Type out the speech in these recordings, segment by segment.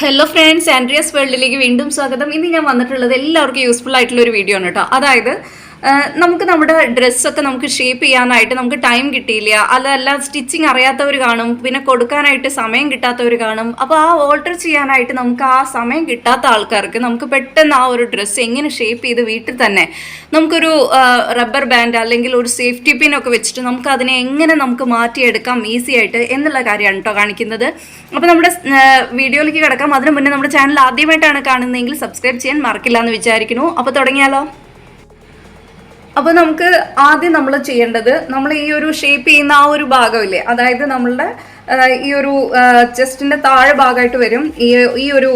Hello friends Andreas വേൾഡിലേക്ക് വീണ്ടും സ്വാഗതം. ഇന്ന് ഞാൻ വന്നിട്ടുള്ളത് എല്ലാവർക്കും യൂസ്ഫുൾ ആയിട്ടുള്ള ഒരു വീഡിയോ ആണ് കേട്ടോ അതായത് നമുക്ക് നമ്മുടെ ഡ്രസ്സൊക്കെ നമുക്ക് ഷേപ്പ് ചെയ്യാനായിട്ട് നമുക്ക് ടൈം കിട്ടിയില്ല. അല്ല സ്റ്റിച്ചിങ് അറിയാത്തവർ കാണും പിന്നെ കൊടുക്കാനായിട്ട് സമയം കിട്ടാത്തവർ കാണും. അപ്പോൾ ആ ഓൾട്ടർ ചെയ്യാനായിട്ട് നമുക്ക് ആ സമയം കിട്ടാത്ത ആൾക്കാർക്ക് നമുക്ക് പെട്ടെന്ന് ആ ഒരു ഡ്രസ്സ് എങ്ങനെ ഷേപ്പ് ചെയ്ത് വീട്ടിൽ തന്നെ നമുക്കൊരു റബ്ബർ ബാൻഡ് അല്ലെങ്കിൽ ഒരു സേഫ്റ്റി പിൻ ഒക്കെ വെച്ചിട്ട് നമുക്ക് അതിനെ എങ്ങനെ നമുക്ക് മാറ്റിയെടുക്കാം ഈസി ആയിട്ട് എന്നുള്ള കാര്യമാണ് കേട്ടോ കാണിക്കുന്നത്. അപ്പോൾ നമ്മുടെ വീഡിയോയിലേക്ക് കിടക്കാം. അതിനു മുന്നേ നമ്മുടെ ചാനൽ ആദ്യമായിട്ടാണ് കാണുന്നതെങ്കിൽ സബ്സ്ക്രൈബ് ചെയ്യാൻ മറക്കില്ല എന്ന് വിചാരിക്കുന്നു. അപ്പോൾ തുടങ്ങിയാലോ? അപ്പോൾ നമുക്ക് ആദ്യം നമ്മൾ ചെയ്യേണ്ടത് നമ്മൾ ഈ ഒരു ഷേപ്പ് ചെയ്യുന്ന ആ ഒരു ഭാഗമില്ലേ? അതായത് നമ്മളുടെ ഈ ഒരു ചെസ്റ്റിന്റെ താഴെ ഭാഗമായിട്ട് വരും. ഈ ഈ ഒരു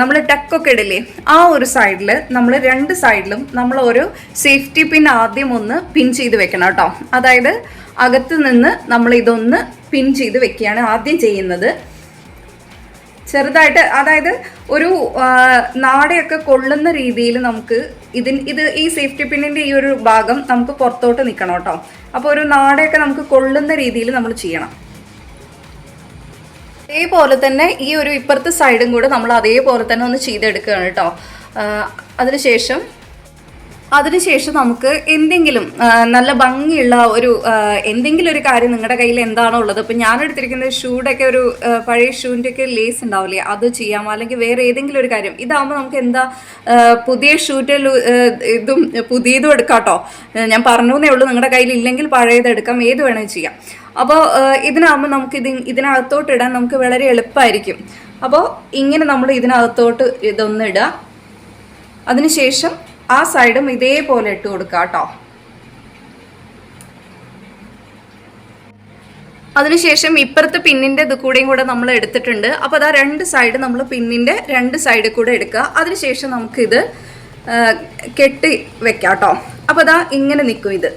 നമ്മൾ ടക്കൊക്കെ ഇടില്ലേ? ആ ഒരു സൈഡിൽ നമ്മൾ രണ്ട് സൈഡിലും നമ്മൾ ഒരു സേഫ്റ്റി പിൻ ആദ്യം ഒന്ന് പിൻ ചെയ്ത് വെക്കണം കേട്ടോ. അതായത് അകത്ത് നിന്ന് നമ്മൾ ഇതൊന്ന് പിൻ ചെയ്ത് വെക്കുകയാണ് ആദ്യം ചെയ്യുന്നത്. ചെറുതായിട്ട് അതായത് ഒരു നാടയൊക്കെ കൊള്ളുന്ന രീതിയിൽ നമുക്ക് ഇതിൻ ഇത് ഈ സേഫ്റ്റി പിന്നിന്റെ ഈ ഒരു ഭാഗം നമുക്ക് പുറത്തോട്ട് നിൽക്കണം കേട്ടോ. അപ്പോൾ ഒരു നാടയൊക്കെ നമുക്ക് കൊള്ളുന്ന രീതിയിൽ നമ്മൾ ചെയ്യണം. അതേപോലെ തന്നെ ഈ ഒരു ഇപ്പുറത്തെ സൈഡും കൂടെ നമ്മൾ അതേപോലെ തന്നെ ഒന്ന് ചെയ്തെടുക്കുകയാണ് കേട്ടോ. അതിനുശേഷം അതിനുശേഷം നമുക്ക് എന്തെങ്കിലും നല്ല ഭംഗിയുള്ള ഒരു എന്തെങ്കിലും ഒരു കാര്യം നിങ്ങളുടെ കയ്യിൽ എന്താണോ ഉള്ളത്. ഇപ്പം ഞാൻ എടുത്തിരിക്കുന്ന ഷൂടെ ഒക്കെ ഒരു പഴയ ഷൂവിന്റെ ഒക്കെ ലേസ് ഉണ്ടാവില്ലേ അത് ചെയ്യാം. അല്ലെങ്കിൽ വേറെ ഏതെങ്കിലും ഒരു കാര്യം. ഇതാകുമ്പോൾ നമുക്ക് എന്താ പുതിയ ഷൂറ്റ് ഇതും പുതിയതും എടുക്കാം കേട്ടോ. ഞാൻ പറഞ്ഞു എന്നേ ഉള്ളൂ നിങ്ങളുടെ കയ്യിൽ ഇല്ലെങ്കിൽ പഴയത് എടുക്കാം ഏത് വേണമെങ്കിൽ ചെയ്യാം. അപ്പോൾ ഇതിനാകുമ്പോൾ നമുക്ക് ഇത് ഇതിനകത്തോട്ട് ഇടാൻ നമുക്ക് വളരെ എളുപ്പമായിരിക്കും അപ്പോൾ ഇങ്ങനെ നമ്മൾ ഇതിനകത്തോട്ട് ഇതൊന്നിടുക അതിനുശേഷം ആ സൈഡും ഇതേപോലെ ഇട്ട് കൊടുക്കുക കേട്ടോ അതിനുശേഷം ഇപ്പുറത്തെ പിന്നിന്റെ ഇത് കൂടെയും കൂടെ നമ്മൾ എടുത്തിട്ടുണ്ട്. അപ്പോൾ അതാ രണ്ട് സൈഡ് നമ്മൾ പിന്നിന്റെ രണ്ട് സൈഡിൽ കൂടെ എടുക്കുക. അതിനുശേഷം നമുക്കിത് കെട്ടി വെക്കാം കേട്ടോ അപ്പോൾ അതാ ഇങ്ങനെ നിൽക്കും ഇത്.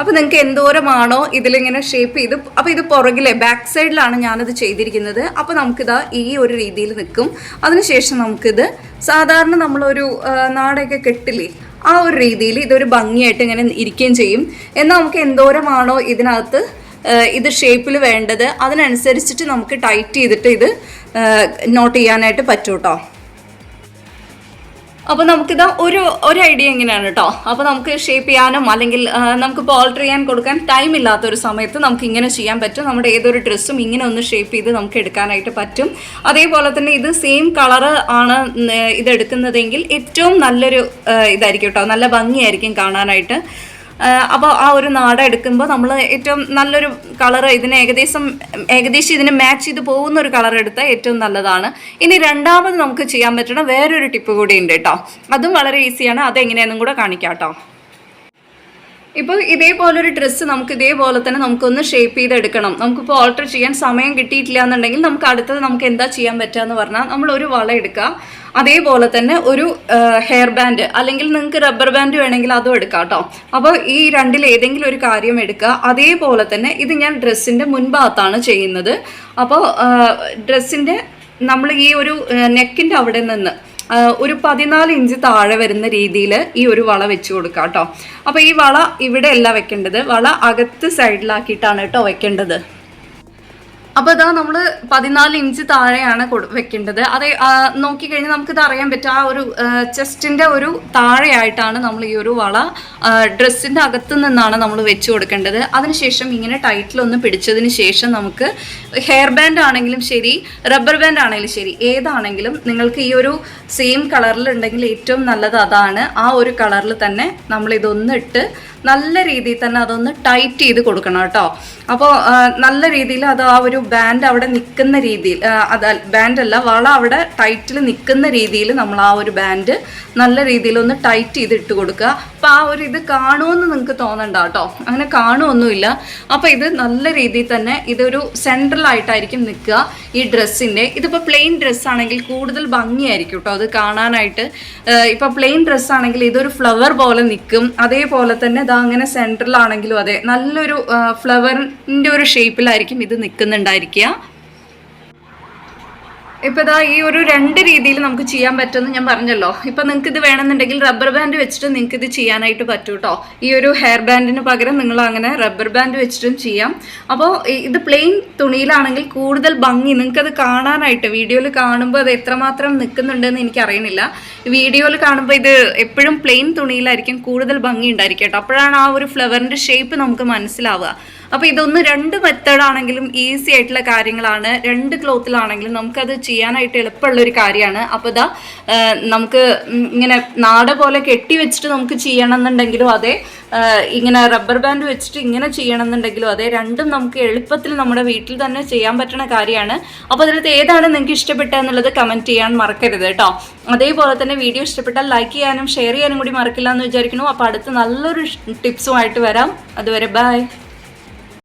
അപ്പോൾ നിങ്ങൾക്ക് എന്തോരമാണോ ഇതിലിങ്ങനെ ഷേപ്പ് ചെയ്ത് അപ്പോൾ ഇത് പുറകിലെ ബാക്ക് സൈഡിലാണ് ഞാനത് ചെയ്തിരിക്കുന്നത്. അപ്പോൾ നമുക്കിതാ ഈ ഒരു രീതിയിൽ നിൽക്കും. അതിനുശേഷം നമുക്കിത് സാധാരണ നമ്മളൊരു നാടൊക്കെ കെട്ടില്ലേ ആ ഒരു രീതിയിൽ ഇതൊരു ഭംഗിയായിട്ട് ഇങ്ങനെ ഇരിക്കുകയും ചെയ്യും. എന്നാൽ നമുക്ക് എന്തോരമാണോ ഇതിനകത്ത് ഇത് ഷേപ്പിൽ വേണ്ടത് അതിനനുസരിച്ചിട്ട് നമുക്ക് ടൈറ്റ് ചെയ്തിട്ട് ഇത് നോട്ട് ചെയ്യാനായിട്ട് പറ്റൂട്ടോ. അപ്പോൾ നമുക്കിതാ ഒരു ഒരു ഐഡിയ എങ്ങനെയാണ് കേട്ടോ അപ്പോൾ നമുക്ക് ഷേപ്പ് ചെയ്യാനും അല്ലെങ്കിൽ നമുക്ക് ഓൾട്ടർ ചെയ്യാൻ കൊടുക്കാൻ ടൈം ഇല്ലാത്ത ഒരു സമയത്ത് നമുക്ക് ഇങ്ങനെ ചെയ്യാൻ പറ്റും. നമ്മുടെ ഏതൊരു ഡ്രസ്സും ഇങ്ങനെ ഒന്ന് ഷേപ്പ് ചെയ്ത് നമുക്ക് എടുക്കാനായിട്ട് പറ്റും. അതേപോലെ തന്നെ ഇത് സെയിം കളറ് ആണ് ഇത് എടുക്കുന്നതെങ്കിൽ ഏറ്റവും നല്ലൊരു ഇതായിരിക്കും കേട്ടോ നല്ല ഭംഗിയായിരിക്കും കാണാനായിട്ട്. അപ്പോൾ ആ ഒരു നാട എടുക്കുമ്പോൾ നമ്മൾ ഏറ്റവും നല്ലൊരു കളർ ഇതിന് ഏകദേശം ഏകദേശം ഇതിന് മാച്ച് ചെയ്ത് പോകുന്ന ഒരു കളർ എടുത്താൽ ഏറ്റവും നല്ലതാണ്. ഇനി രണ്ടാമത് നമുക്ക് ചെയ്യാൻ പറ്റുന്ന വേറൊരു ടിപ്പ് കൂടി ഉണ്ട് കേട്ടോ. അതും വളരെ ഈസിയാണ് അതെങ്ങനെയാണെന്നും കൂടെ കാണിക്കാം കേട്ടോ. ഇപ്പോൾ ഇതേപോലെ ഒരു ഡ്രസ്സ് നമുക്ക് ഇതേപോലെ തന്നെ നമുക്കൊന്ന് ഷേപ്പ് ചെയ്തെടുക്കണം. നമുക്കിപ്പോൾ ഓൾട്ടർ ചെയ്യാൻ സമയം കിട്ടിയിട്ടില്ല എന്നുണ്ടെങ്കിൽ നമുക്ക് അടുത്തത് നമുക്ക് എന്താ ചെയ്യാൻ പറ്റുക എന്ന് പറഞ്ഞാൽ നമ്മൾ ഒരു വള എടുക്കുക. അതേപോലെ തന്നെ ഒരു ഹെയർ ബാൻഡ് അല്ലെങ്കിൽ നിങ്ങൾക്ക് റബ്ബർ ബാൻഡ് വേണമെങ്കിൽ അതും എടുക്കാം കേട്ടോ അപ്പോൾ ഈ രണ്ടിൽ ഏതെങ്കിലും ഒരു കാര്യം എടുക്കുക. അതേപോലെ തന്നെ ഇത് ഞാൻ ഡ്രസ്സിന്റെ മുൻഭാഗത്താണ് ചെയ്യുന്നത്. അപ്പോൾ ഡ്രസ്സിന്റെ നമ്മൾ ഈ ഒരു നെക്കിന്റെ അവിടെ നിന്ന് ഒരു പതിനാല് ഇഞ്ച് താഴെ വരുന്ന രീതിയിൽ ഈ ഒരു വള വെച്ച് കൊടുക്കുക കേട്ടോ. അപ്പോൾ ഈ വള ഇവിടെയല്ല വെക്കേണ്ടത്. വള അകത്ത് സൈഡിലാക്കിയിട്ടാണ് കേട്ടോ വെക്കേണ്ടത്. അപ്പോൾ ഇതാ നമ്മൾ പതിനാല് ഇഞ്ച് താഴെയാണ് വെക്കേണ്ടത്. അത് നോക്കിക്കഴിഞ്ഞാൽ നമുക്കിത് അറിയാൻ പറ്റും. ആ ഒരു ചെസ്റ്റിന്റെ ഒരു താഴെയായിട്ടാണ് നമ്മൾ ഈ ഒരു വള ഡ്രസ്സിന്റെ അകത്ത് നിന്നാണ് നമ്മൾ വെച്ചു കൊടുക്കേണ്ടത്. അതിനുശേഷം ഇങ്ങനെ ടൈറ്റിൽ ഒന്ന് പിടിച്ചതിന് ശേഷം നമുക്ക് ഹെയർ ബാൻഡ് ആണെങ്കിലും ശരി റബ്ബർ ബാൻഡ് ആണെങ്കിലും ശരി ഏതാണെങ്കിലും നിങ്ങൾക്ക് ഈ ഒരു സെയിം കളറിൽ ഉണ്ടെങ്കിൽ ഏറ്റവും നല്ലത് അതാണ്. ആ ഒരു കളറിൽ തന്നെ നമ്മൾ ഇതൊന്ന് ഇട്ട് നല്ല രീതിയിൽ തന്നെ അതൊന്ന് ടൈറ്റ് ചെയ്ത് കൊടുക്കണം കേട്ടോ. അപ്പോൾ നല്ല രീതിയിൽ അത് ആ ഒരു ബാൻഡ് അവിടെ നിൽക്കുന്ന രീതിയിൽ അത് ബാൻഡ് അല്ല വള അവിടെ ടൈറ്റിൽ നിൽക്കുന്ന രീതിയിൽ നമ്മൾ ആ ഒരു ബാൻഡ് നല്ല രീതിയിൽ ഒന്ന് ടൈറ്റ് ചെയ്ത് ഇട്ട് കൊടുക്കുക. അപ്പോൾ ആ ഒരു ഇത് കാണുമെന്ന് നിങ്ങൾക്ക് തോന്നണ്ട കേട്ടോ. അങ്ങനെ കാണുമൊന്നുമില്ല അപ്പോൾ ഇത് നല്ല രീതിയിൽ തന്നെ ഇതൊരു സെൻട്രലായിട്ടായിരിക്കും നിൽക്കുക ഈ ഡ്രസ്സിന്റെ ഇതിപ്പോൾ പ്ലെയിൻ ഡ്രസ്സാണെങ്കിൽ കൂടുതൽ ഭംഗിയായിരിക്കും കേട്ടോ. അത് കാണാനായിട്ട് ഇപ്പോൾ പ്ലെയിൻ ഡ്രസ്സാണെങ്കിൽ ഇതൊരു ഫ്ലവർ പോലെ നിൽക്കും. അതേപോലെ തന്നെ ഇതാ അങ്ങനെ സെൻട്രലാണെങ്കിലും അതെ നല്ലൊരു ഫ്ലവറിന്റെ ഒരു ഷേപ്പിലായിരിക്കും ഇത് നിൽക്കുന്നുണ്ടായിരിക്കുക ഇപ്പം ഇതാ ഈ ഒരു രണ്ട് രീതിയിൽ നമുക്ക് ചെയ്യാൻ പറ്റുമെന്ന് ഞാൻ പറഞ്ഞല്ലോ. ഇപ്പം നിങ്ങൾക്ക് ഇത് വേണമെന്നുണ്ടെങ്കിൽ റബ്ബർ ബാൻഡ് വെച്ചിട്ട് നിങ്ങൾക്ക് ഇത് ചെയ്യാനായിട്ട് പറ്റും കേട്ടോ ഈ ഒരു ഹെയർ ബാൻഡിന് പകരം നിങ്ങൾ അങ്ങനെ റബ്ബർ ബാൻഡ് വെച്ചിട്ടും ചെയ്യാം. അപ്പോൾ ഇത് പ്ലെയിൻ തുണിയിലാണെങ്കിൽ കൂടുതൽ ഭംഗി നിങ്ങൾക്കത് കാണാനായിട്ട് വീഡിയോയിൽ കാണുമ്പോൾ അത് എത്രമാത്രം നിൽക്കുന്നുണ്ടെന്ന് എനിക്ക് അറിയണില്ല. വീഡിയോയിൽ കാണുമ്പോൾ ഇത് എപ്പോഴും പ്ലെയിൻ തുണിയിലായിരിക്കും കൂടുതൽ ഭംഗി ഉണ്ടായിരിക്കും കേട്ടോ അപ്പോഴാണ് ആ ഒരു ഫ്ലവറിന്റെ ഷേപ്പ് നമുക്ക് മനസ്സിലാവുക. അപ്പോൾ ഇതൊന്ന് രണ്ട് മെത്തേഡ് ആണെങ്കിലും ഈസി ആയിട്ടുള്ള കാര്യങ്ങളാണ്. രണ്ട് ക്ലോത്തിലാണെങ്കിലും നമുക്കത് ചെയ്യാനായിട്ട് എളുപ്പമുള്ള ഒരു കാര്യമാണ് അപ്പോൾ ഇതാ നമുക്ക് ഇങ്ങനെ നാട പോലെ കെട്ടി വെച്ചിട്ട് നമുക്ക് ചെയ്യണം എന്നുണ്ടെങ്കിലും അതെ ഇങ്ങനെ റബ്ബർ ബാൻഡ് വെച്ചിട്ട് ഇങ്ങനെ ചെയ്യണം എന്നുണ്ടെങ്കിലും അതെ രണ്ടും നമുക്ക് എളുപ്പത്തിൽ നമ്മുടെ വീട്ടിൽ തന്നെ ചെയ്യാൻ പറ്റുന്ന കാര്യമാണ്. അപ്പോൾ അതിനകത്ത് ഏതാണ് നിങ്ങൾക്ക് ഇഷ്ടപ്പെട്ടത് എന്നുള്ളത് കമന്റ് ചെയ്യാൻ മറക്കരുത് കേട്ടോ. അതേപോലെ തന്നെ വീഡിയോ ഇഷ്ടപ്പെട്ടാൽ ലൈക്ക് ചെയ്യാനും ഷെയർ ചെയ്യാനും കൂടി മറക്കില്ല എന്ന് വിചാരിക്കുന്നു. അപ്പോൾ അടുത്ത് നല്ലൊരു ടിപ്സുമായിട്ട് വരാം. അതുവരെ ബൈ